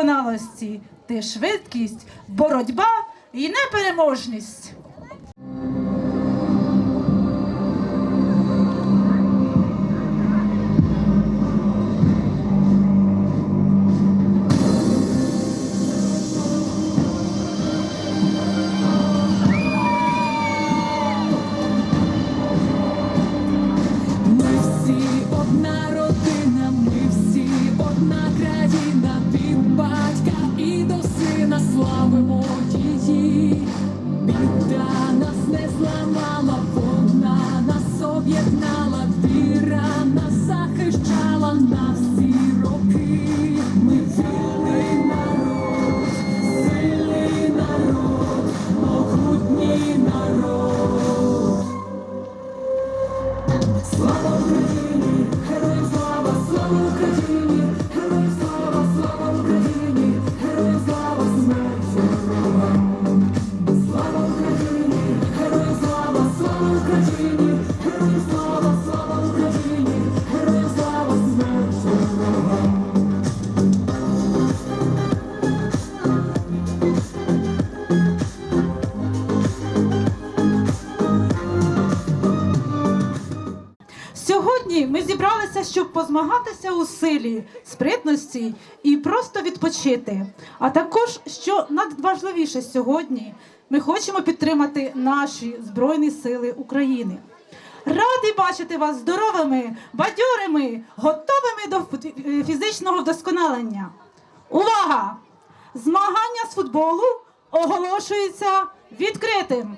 досконалості, ти швидкість, боротьба і непереможність. Позмагатися у силі, спритності і просто відпочити. А також, що надважливіше сьогодні, ми хочемо підтримати наші Збройні Сили України. Раді бачити вас здоровими, бадьорими, готовими до фізичного вдосконалення. Увага! Змагання з футболу оголошується відкритим.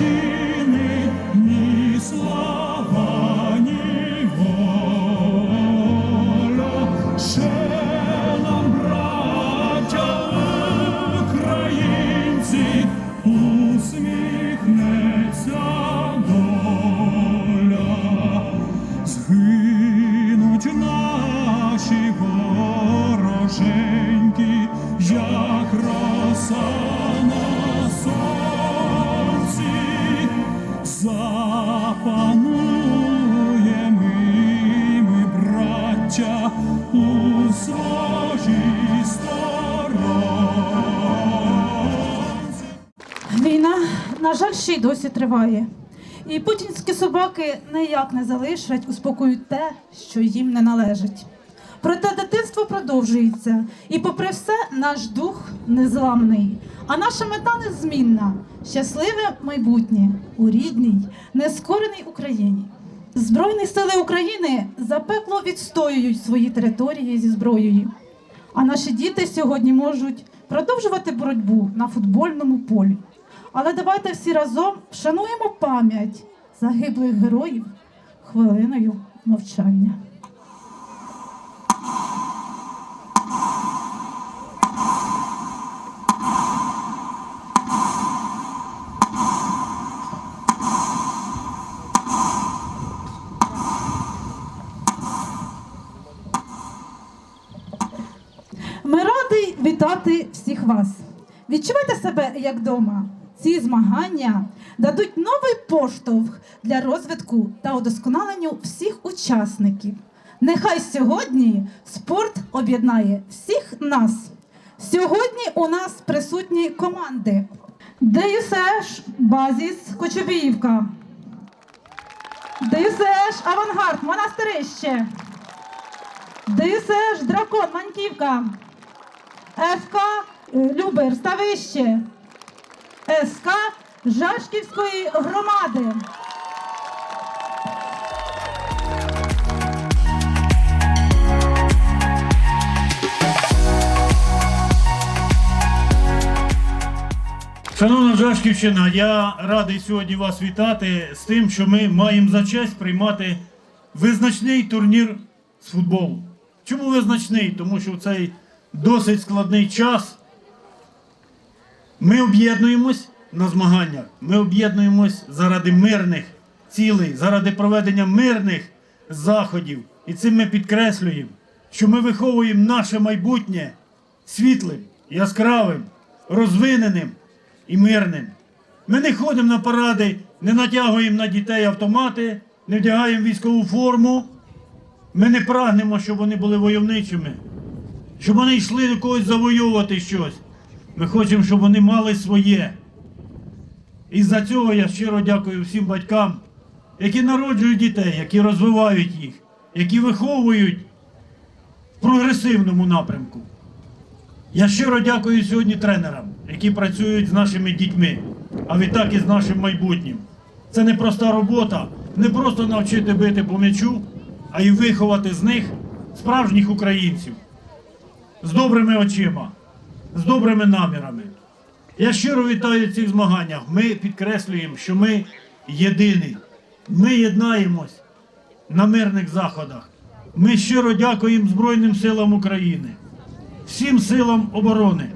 України досі триває. І путінські собаки ніяк не залишать у спокою те, що їм не належить. Проте дитинство продовжується, і, попри все, наш дух незламний, а наша мета незмінна щасливе майбутнє у рідній, нескореній Україні. Збройні сили України запекло відстоюють свої території зі зброєю. А наші діти сьогодні можуть продовжувати боротьбу на футбольному полі. Але давайте всі разом вшануємо пам'ять загиблих героїв хвилиною мовчання. Ми раді вітати всіх вас. Відчувайте себе як вдома. Ці змагання дадуть новий поштовх для розвитку та удосконаленню всіх учасників. Нехай сьогодні спорт об'єднає всіх нас. Сьогодні у нас присутні команди ДЮСЕШ Базіс Кочубіївка, ДЮСЕШ Авангард Монастирище, ДЮСЕШ Дракон Маньківка. ФК Любер Ставище, СК Жашківської громади. Шановна Жашківщина, я радий сьогодні вас вітати з тим, що ми маємо за честь приймати визначний турнір з футболу. Чому визначний? Тому що в цей досить складний час ми об'єднуємось на змаганнях. Ми об'єднуємось заради мирних цілей, заради проведення мирних заходів. І цим ми підкреслюємо, що ми виховуємо наше майбутнє світлим, яскравим, розвиненим і мирним. Ми не ходимо на паради не натягуємо на дітей автомати, не вдягаємо військову форму. Ми не прагнемо, щоб вони були войовничими, щоб вони йшли до когось завойовувати щось. Ми хочемо, щоб вони мали своє. І за цього я щиро дякую всім батькам, які народжують дітей, які розвивають їх, які виховують в прогресивному напрямку. Я щиро дякую сьогодні тренерам, які працюють з нашими дітьми, а відтак і з нашим майбутнім. Це не проста робота, не просто навчити бити по м'ячу, а й виховати з них справжніх українців з добрими очима, з добрими намірами. Я щиро вітаю в цих змаганнях. Ми підкреслюємо, що ми єдині. Ми єднаємось на мирних заходах. Ми щиро дякуємо Збройним силам України, всім силам оборони.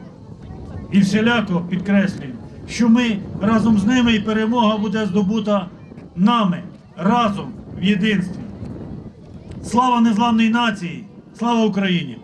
І всіляко підкреслюємо, що ми разом з ними і перемога буде здобута нами разом в єдинстві. Слава незламній нації! Слава Україні!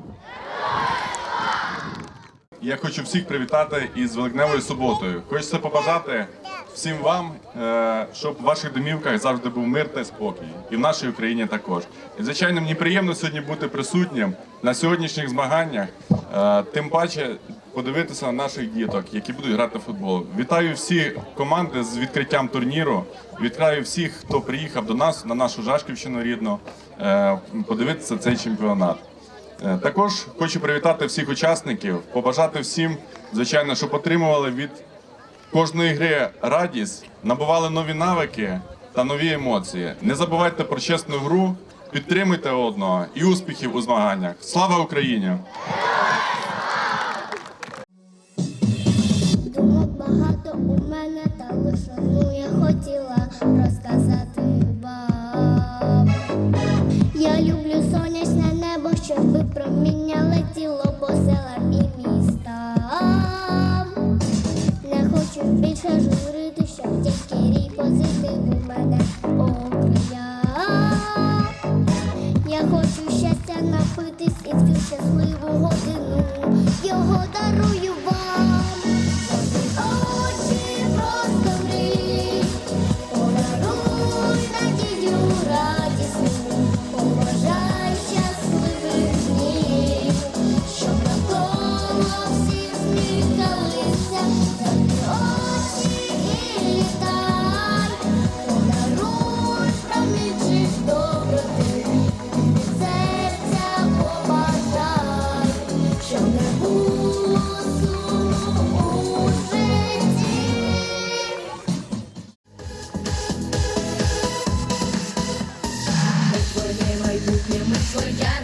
Я хочу всіх привітати із Великневою суботою. Хочеться побажати всім вам, е, щоб в ваших домівках завжди був мир та спокій, і в нашій Україні також. І звичайно, мені приємно сьогодні бути присутнім на сьогоднішніх змаганнях, е, тим паче подивитися на наших діток, які будуть грати в футбол. Вітаю всі команди з відкриттям турніру. Вітаю всіх, хто приїхав до нас на нашу Жашківщину рідну, е, подивитися цей чемпіонат. Е, Також хочу привітати всіх учасників, побажати всім, звичайно, щоб отримували від кожної гри радість, набували нові навики та нові емоції. Не забувайте про чесну гру, підтримуйте одного і успіхів у змаганнях. Слава Україні! Багато у мене, та лише одну я хотіла розказати проміння летіло по селам і містам. Не хочу більше журити, що тільки рій позитив майбутнє, ми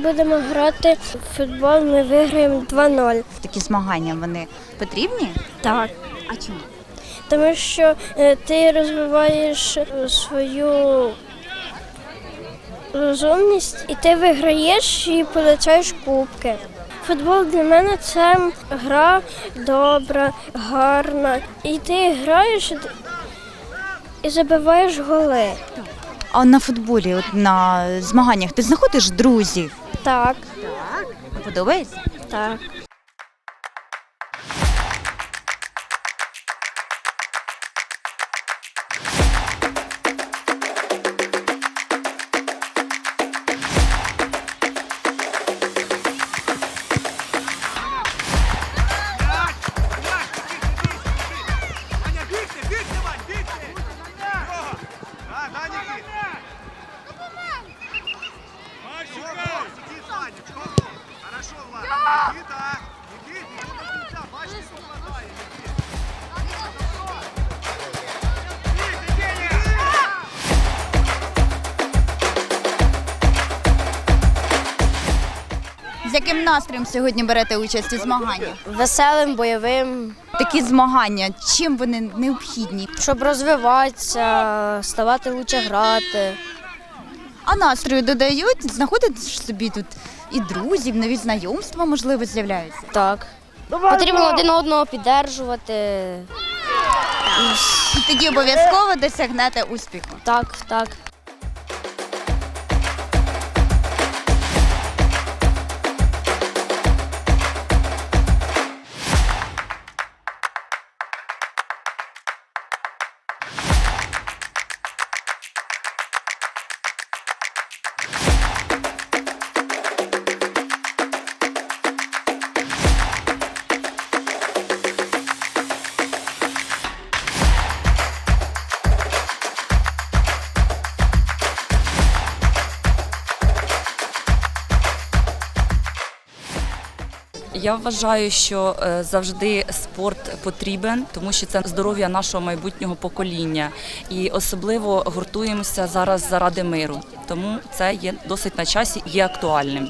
будемо грати в футбол, ми виграємо 2-0. Такі змагання вони потрібні? Так. А чому? Тому що е, ти розвиваєш е, свою розумність і ти виграєш і получаєш кубки. Футбол для мене це гра добра, гарна. І ти граєш і- і забиваєш голи. А на футболі, от на змаганнях, ти знаходиш друзів? Так, Так. Подобається? так. Яким сьогодні берете участь у змаганнях? Веселим, бойовим, Такі змагання, чим вони необхідні? щоб розвиватися, ставати лучше грати. А настрою додають, знаходиш собі тут і друзів, нові знайомства, можливо, з'являються. Так. Потрібно один одного піддержувати. І тоді обов'язково досягнете успіху. Так, так. Я вважаю, що е, завжди спорт потрібен, тому що це здоров'я нашого майбутнього покоління, і особливо гуртуємося зараз заради миру. Тому це є досить на часі і є актуальним.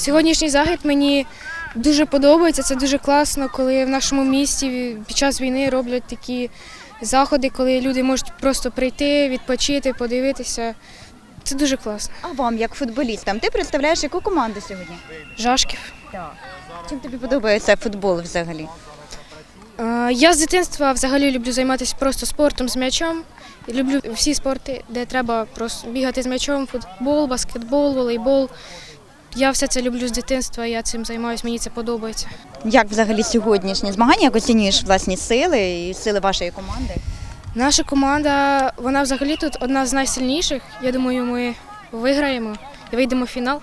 Сьогоднішній захід мені дуже подобається. Це дуже класно, коли в нашому місті під час війни роблять такі заходи, коли люди можуть просто прийти, відпочити, подивитися. Це дуже класно. А вам, як футболістам, ти представляєш яку команду сьогодні? Жашків. Чим тобі подобається футбол взагалі? Е, Я з дитинства взагалі люблю займатися просто спортом з м'ячом. І Люблю всі спорти, де треба просто бігати з м'ячом, футбол, баскетбол, волейбол. Я все це люблю з дитинства, я цим займаюся, мені це подобається. Як взагалі сьогоднішні змагання, як оцінюєш власні сили і сили вашої команди? Наша команда, вона взагалі тут одна з найсильніших. Я думаю, ми виграємо і вийдемо в фінал.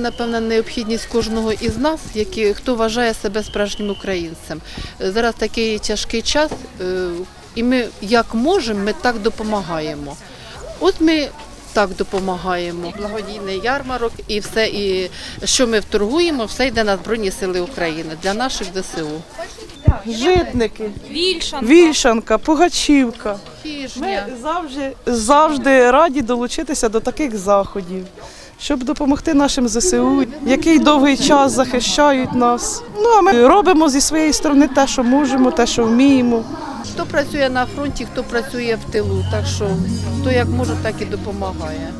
Напевно, необхідність кожного із нас, які, хто вважає себе справжнім українцем. Зараз такий тяжкий час, е, і ми як можемо, ми так допомагаємо. От ми так допомагаємо. Благодійний ярмарок і все, і що ми вторгуємо, все йде на Збройні Сили України для наших ДСУ. Житники, Вільшанка, Пугачівка. Ми завжди, завжди раді долучитися до таких заходів, щоб допомогти нашим ЗСУ, який довгий час захищають нас. Ну а ми робимо зі своєї сторони те, що можемо, те, що вміємо. Хто працює на фронті, хто працює в тилу. Так що хто як може, так і допомагає.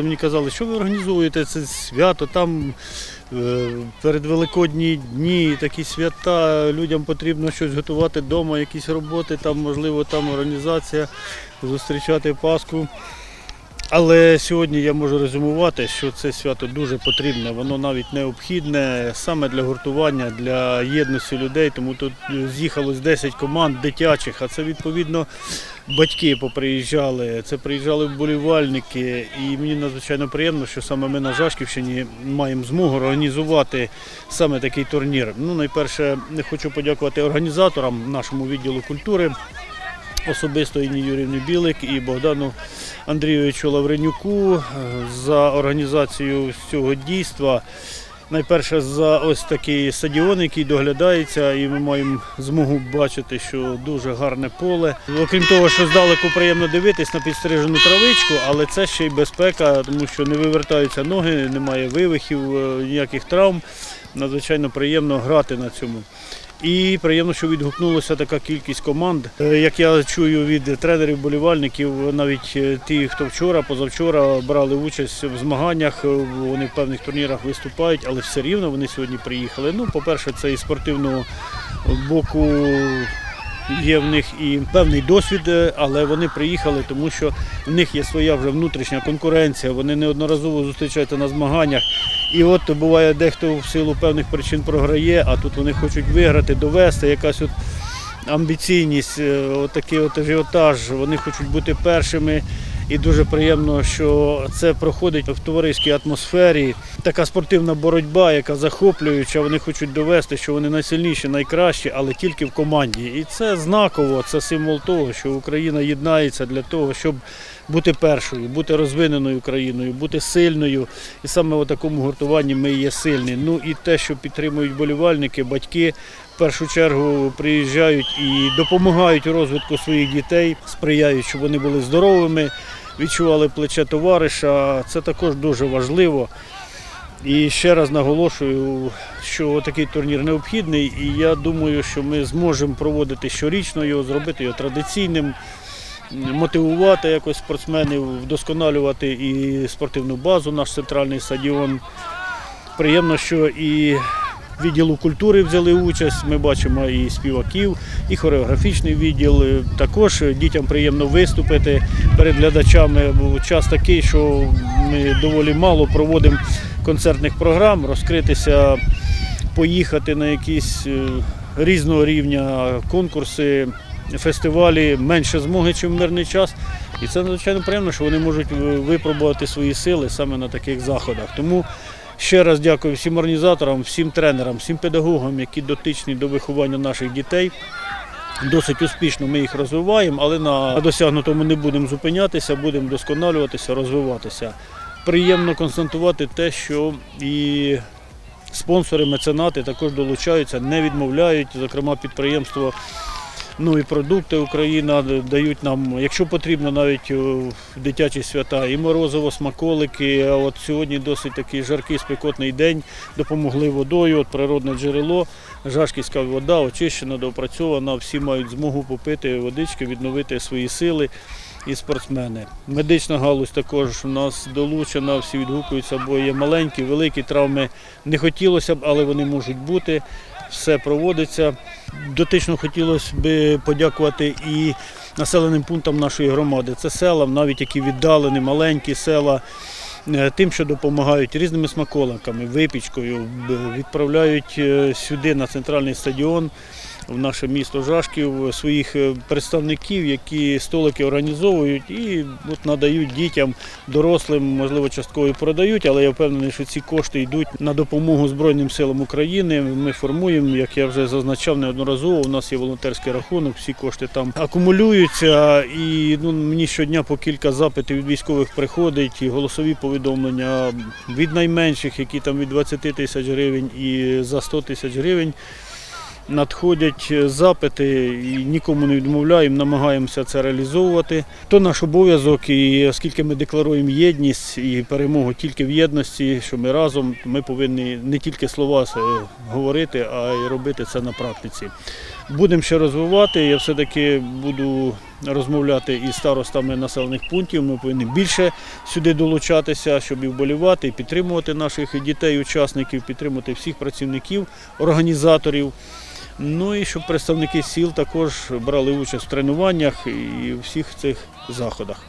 Але мені казали, що ви організовуєте це свято, там е, перед Великодні дні, такі свята, людям потрібно щось готувати вдома, якісь роботи, там, можливо, там організація, зустрічати Пасху. Але сьогодні я можу резюмувати, що це свято дуже потрібне, воно навіть необхідне саме для гуртування, для єдності людей. Тому тут з'їхалось 10 команд дитячих, а це відповідно батьки поприїжджали, це приїжджали вболівальники. І мені надзвичайно приємно, що саме ми на Жашківщині маємо змогу організувати саме такий турнір. Ну, найперше, хочу подякувати організаторам нашому відділу культури особисто Інні Юрівні Білик і Богдану Андрійовичу Лавренюку е, за організацію цього дійства. Найперше за ось такий стадіон, який доглядається, і ми маємо змогу бачити, що дуже гарне поле. Окрім того, що здалеку приємно дивитись на підстрижену травичку, але це ще й безпека, тому що не вивертаються ноги, немає вивихів, е, ніяких травм. Надзвичайно приємно грати на цьому. І приємно, що відгукнулася така кількість команд. Е, Як я чую від тренерів, болівальників, навіть е, ті, хто вчора, позавчора брали участь в змаганнях, е, вони в певних турнірах виступають, але все рівно вони сьогодні приїхали. Ну, по-перше, це і спортивного боку є в них і певний досвід, е, але вони приїхали, тому що в них є своя вже внутрішня конкуренція. Вони неодноразово зустрічаються на змаганнях. І от буває, дехто в силу певних причин програє, а тут вони хочуть виграти, довести якась от амбіційність, е, отакий от ажіотаж. Вони хочуть бути першими. І дуже приємно, що це проходить в товариській атмосфері. Така спортивна боротьба, яка захоплююча. Вони хочуть довести, що вони найсильніші, найкращі, але тільки в команді. І це знаково, це символ того, що Україна єднається для того, щоб бути першою, бути розвиненою країною, бути сильною. І саме у такому гуртуванні ми є сильні. Ну і те, що підтримують болівальники, батьки. В першу чергу приїжджають і допомагають у розвитку своїх дітей, сприяють, щоб вони були здоровими, відчували плече товариша. Це також дуже важливо. І ще раз наголошую, що такий турнір необхідний, і я думаю, що ми зможемо проводити щорічно його, зробити його традиційним, мотивувати якось спортсменів, вдосконалювати і спортивну базу, наш центральний стадіон. Приємно, що і відділу культури взяли участь. Ми бачимо і співаків, і хореографічний відділ. Також дітям приємно виступити перед глядачами. Час такий, що ми доволі мало проводимо концертних програм, розкритися, поїхати на якісь е, різного рівня конкурси, фестивалі менше змоги, ніж в мирний час. І це надзвичайно приємно, що вони можуть е, випробувати свої сили саме на таких заходах. Тому ще раз дякую всім організаторам, всім тренерам, всім педагогам, які дотичні до виховання наших дітей. Досить успішно ми їх розвиваємо, але на досягнутому не будемо зупинятися, будемо вдосконалюватися, розвиватися. Приємно констатувати те, що і спонсори, меценати також долучаються, не відмовляють. Зокрема, підприємство ну і продукти Україна дають нам, якщо потрібно, навіть в дитячі свята, і морозиво, смаколики. А от сьогодні досить такий жаркий спекотний день. Допомогли водою, от природне джерело, жашківська вода очищена, доопрацьована. Всі мають змогу попити водички, відновити свої сили. І спортсмени. Медична галузь також у нас долучена, всі відгукуються, бо є маленькі, великі травми. Не хотілося б, але вони можуть бути. Все проводиться. Дотично хотілося б подякувати і населеним пунктам нашої громади. Це села, навіть які віддалені, маленькі села, е, тим, що допомагають різними смаколиками, випічкою, відправляють е, сюди на центральний стадіон. В наше місто Жашків своїх е, представників, які столики організовують і от надають дітям, дорослим, можливо, частково продають, але я впевнений, що ці кошти йдуть на допомогу Збройним силам України. Ми формуємо, як я вже зазначав неодноразово. У нас є волонтерський рахунок, всі кошти там акумулюються. І ну, мені щодня по кілька запитів від військових приходить, і голосові повідомлення від найменших, які там від 20 тисяч гривень і за 100 тисяч гривень надходять запити і нікому не відмовляємо, намагаємося це реалізовувати. То наш обов'язок, і оскільки ми декларуємо єдність і перемогу тільки в єдності, що ми разом, ми повинні не тільки слова е, говорити, а й робити це на практиці. Будемо ще розвивати. Я все-таки буду розмовляти із старостами населених пунктів. Ми повинні більше сюди долучатися, щоб і вболівати, і підтримувати наших дітей, учасників, підтримувати всіх працівників, організаторів. Ну і щоб представники сіл також брали участь в тренуваннях і всіх цих заходах.